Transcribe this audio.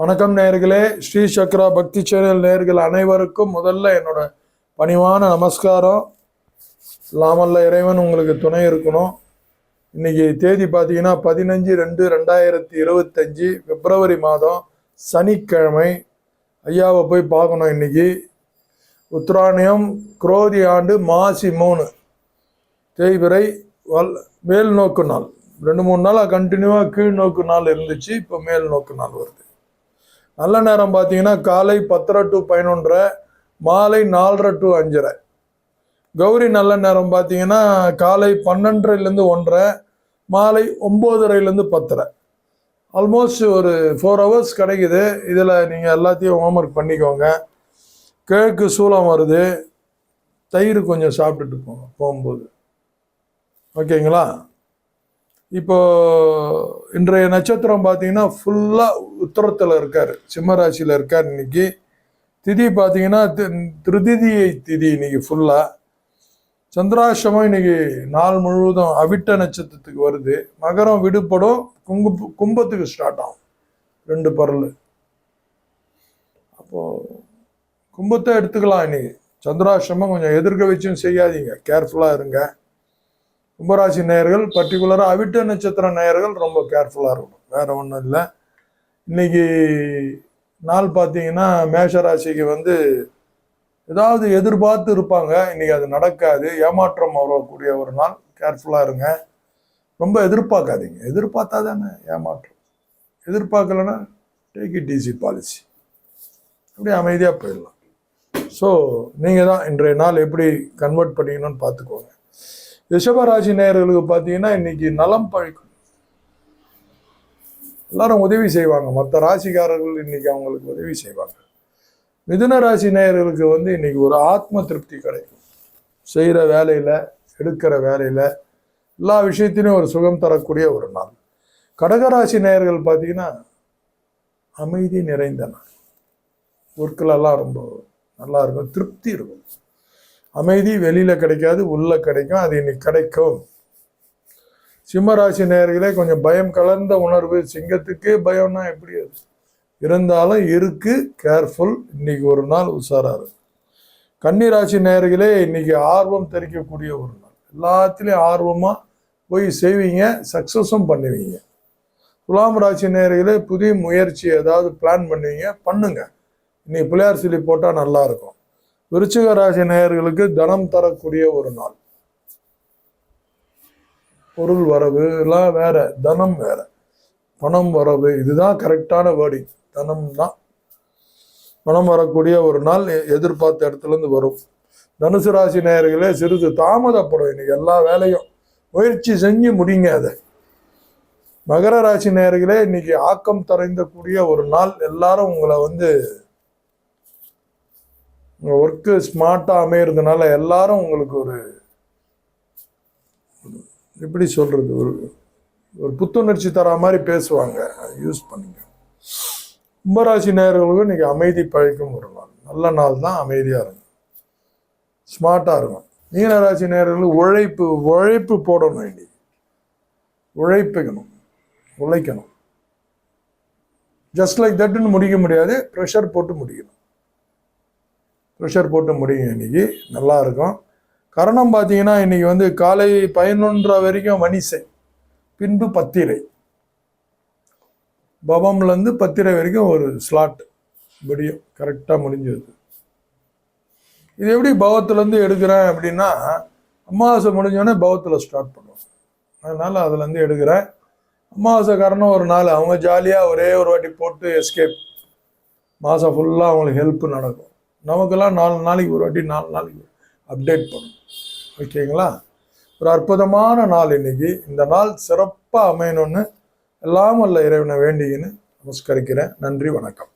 வணக்கம் நேர்களே ஸ்ரீ சக்ரா பக்தி சேனல் நேர்கள் அனைவருக்கும் முதல்ல என்னோட பணிவான நமஸ்காரம். இல்லாமல்ல இறைவன் உங்களுக்கு துணை இருக்கணும். இன்னைக்கு தேதி பார்த்தீங்கன்னா பதினஞ்சு ரெண்டு ரெண்டாயிரத்தி இருபத்தஞ்சி பிப்ரவரி மாதம் சனிக்கிழமை. ஐயாவை போய் பார்க்கணும் இன்னைக்கு. உத்ராணியம் குரோதி ஆண்டு மாசி மூணு. தேய்பிறை வல் மேல் நோக்கு நாள். ரெண்டு மூணு நாளாக கண்டினியூவாக கீழ் நோக்கு நாள் இருந்துச்சு இப்போ மேல் நோக்கு நாள் வருது. நல்ல நேரம் பார்த்தீங்கன்னா காலை பத்தரை டு பதினொன்றரை மாலை நாலரை டு அஞ்சரை. கௌரி நல்ல நேரம் பார்த்தீங்கன்னா காலை பன்னெண்டரைலேருந்து ஒன்றரை மாலை ஒம்போதரைலேருந்து பத்தரை. ஆல்மோஸ்ட் ஒரு ஃபோர் ஹவர்ஸ் கிடைக்குது. இதில் நீங்கள் எல்லாத்தையும் ஹோம் ஒர்க் பண்ணிக்கோங்க. கிழக்கு சூளம் வருது. தயிர் கொஞ்சம் சாப்பிட்டுட்டு போங்க போகும்போது. ஓகேங்களா இப்போ இன்றைய நட்சத்திரம் பார்த்தீங்கன்னா ஃபுல்லாக உத்தரத்தில் இருக்கார். சிம்ம ராசியில் இருக்கார் இன்னைக்கு. திதி பார்த்தீங்கன்னா தி- திருதிதியை திதி இன்னைக்கு ஃபுல்லாக சந்திராசிரமம் இன்னைக்கு நாள் முழுவதும் அவிட்ட நட்சத்திரத்துக்கு வருது. மகரம் விடுபடும். குங்கு கும்பத்துக்கு ஸ்டார்ட் ஆகும். ரெண்டு பரல். அப்போது கும்பத்தை எடுத்துக்கலாம் இன்னைக்கு. சந்திராசிரமம் கொஞ்சம் எதிர்க்க வச்சும் செய்யாதீங்க. கேர்ஃபுல்லாக இருங்க. கும்பராசி நேயர்கள் பர்டிகுலராக அவிட்ட நட்சத்திர நேயர்கள் ரொம்ப கேர்ஃபுல்லாக இருக்கணும். வேற ஒன்றும் இல்லை. இன்னைக்கு நாள் பார்த்தீங்கன்னா மேஷராசிக்கு வந்து ஏதாவது எதிர்பார்த்து இருப்பாங்க. இன்றைக்கி அது நடக்காது. ஏமாற்றம் வரக்கூடிய ஒரு நாள். கேர்ஃபுல்லாக இருங்க. ரொம்ப எதிர்பார்க்காதீங்க. எதிர்பார்த்தா தானே ஏமாற்றம். எதிர்பார்க்கலன்னா டேக் இட் ஈஸி பாலிசி அப்படியே அமைதியாக போயிடலாம். ஸோ நீங்கள் தான் இன்றைய நாள் எப்படி கன்வெர்ட் பண்ணிக்கணும்னு பார்த்துக்கோங்க. ரிஷபராசி நேயர்களுக்கு பார்த்தீங்கன்னா இன்னைக்கு நலம் பழிக்கும். எல்லாரும் உதவி செய்வாங்க. மற்ற ராசிக்காரர்கள் இன்னைக்கு அவங்களுக்கு உதவி செய்வாங்க. மிதுன ராசி நேயர்களுக்கு வந்து இன்னைக்கு ஒரு ஆத்ம திருப்தி கிடைக்கும். செய்கிற வேலையில் எடுக்கிற வேலையில் எல்லா விஷயத்திலையும் ஒரு சுகம் தரக்கூடிய ஒரு நாள். கடகராசி நேயர்கள் பார்த்தீங்கன்னா அமைதி நிறைந்த நாள். ஒர்க்கிலெல்லாம் ரொம்ப நல்லா இருக்கும். திருப்தி இருக்கும். அமைதி வெளியில் கிடைக்காது உள்ள கிடைக்கும் அது இன்னைக்கு கிடைக்கும். சிம்மராசி நேர்களே கொஞ்சம் பயம் கலந்த உணர்வு. சிங்கத்துக்கே பயம்னா எப்படி அது? இருந்தாலும் இருக்கு கேர்ஃபுல் இன்னைக்கு ஒரு நாள் உஷாராரு கன்னிராசி நேர்களே இன்னைக்கு ஆர்வம் தெரிவிக்கக்கூடிய ஒரு நாள். எல்லாத்துலேயும் ஆர்வமாக போய் செய்வீங்க சக்ஸஸும் பண்ணுவீங்க. துலாம் ராசி நேர்களே புதிய முயற்சி ஏதாவது பிளான் பண்ணுவீங்க பண்ணுங்க. இன்னைக்கு பிள்ளையார் சொல்லி போட்டால் நல்லா இருக்கும். விருச்சிக ராசி நேயர்களுக்கு தனம் தரக்கூடிய ஒரு நாள். பொருள் வரவு எல்லாம் வேற தனம் வேற. பணம் வரவு இதுதான் கரெக்டான வேர்டிங் தனம் தான். பணம் வரக்கூடிய ஒரு நாள் எதிர்பார்த்த இடத்துல இருந்து வரும். தனுசு ராசி நேயர்களே சிறிது தாமதப்படும் இன்னைக்கு எல்லா வேலையும். முயற்சி செஞ்சு முடிங்க அதை. மகர ராசி நேயர்களே இன்னைக்கு ஆக்கம் தரைந்தக்கூடிய ஒரு நாள். எல்லாரும் உங்களை வந்து உங்கள் ஒர்க்கு ஸ்மார்ட்டாக அமையிறதுனால எல்லாரும் உங்களுக்கு ஒரு எப்படி சொல்கிறது ஒரு ஒரு புத்துணர்ச்சி தர மாதிரி பேசுவாங்க. யூஸ் பண்ணுங்க. கும்பராசி நேயர்களுக்கும் இன்னைக்கு அமைதி பழிக்கும் ஒரு நாள். நல்ல நாள் தான் அமைதியாக இருக்கும். ஸ்மார்ட்டாக இருக்கும் மீனராசி நேர்களுக்கு உழைப்பு உழைப்பு போடணும் வேண்டி உழைப்பிக்கணும். உழைக்கணும். ஜஸ்ட் லைக் தட்டுன்னு முடிக்க முடியாது ப்ரெஷர் போட்டு முடிக்கணும். ப்ரெஷர் போட்டு முடியும் இன்னைக்கு. நல்லா இருக்கும். கரணம் பார்த்தீங்கன்னா இன்றைக்கி வந்து காலை பதினொன்றரை வரைக்கும் வனிசை பின்பு பத்திரை. பவம்லேருந்து பத்திரை வரைக்கும் ஒரு ஸ்லாட் முடியும் கரெக்டாக முடிஞ்சது. இது எப்படி பவத்துலேருந்து எடுக்கிறேன் அப்படின்னா அமாவாசை முடிஞ்சோடனே பவத்தில் ஸ்டார்ட் பண்ணுவோம். அதனால் அதுலேருந்து எடுக்கிறேன். அமாவாசை காரணம் ஒரு நாள். அவங்க ஜாலியாக ஒரே ஒரு வாட்டி போட்டு எஸ்கேப் மாதம் ஃபுல்லாக அவங்களுக்கு ஹெல்ப் நடக்கும். நமக்கெல்லாம் நாலு நாளைக்கு ஒரு வாட்டி நாலு நாளைக்கு அப்டேட் பண்ணும். ஓகேங்களா ஒரு அற்புதமான நாள் இன்னைக்கு. இந்த நாள் சிறப்பாக அமையணும்னு எல்லாம் வல்ல இறைவனை வேண்டிக்கின்னு நமஸ்கரிக்கிறேன். நன்றி வணக்கம்.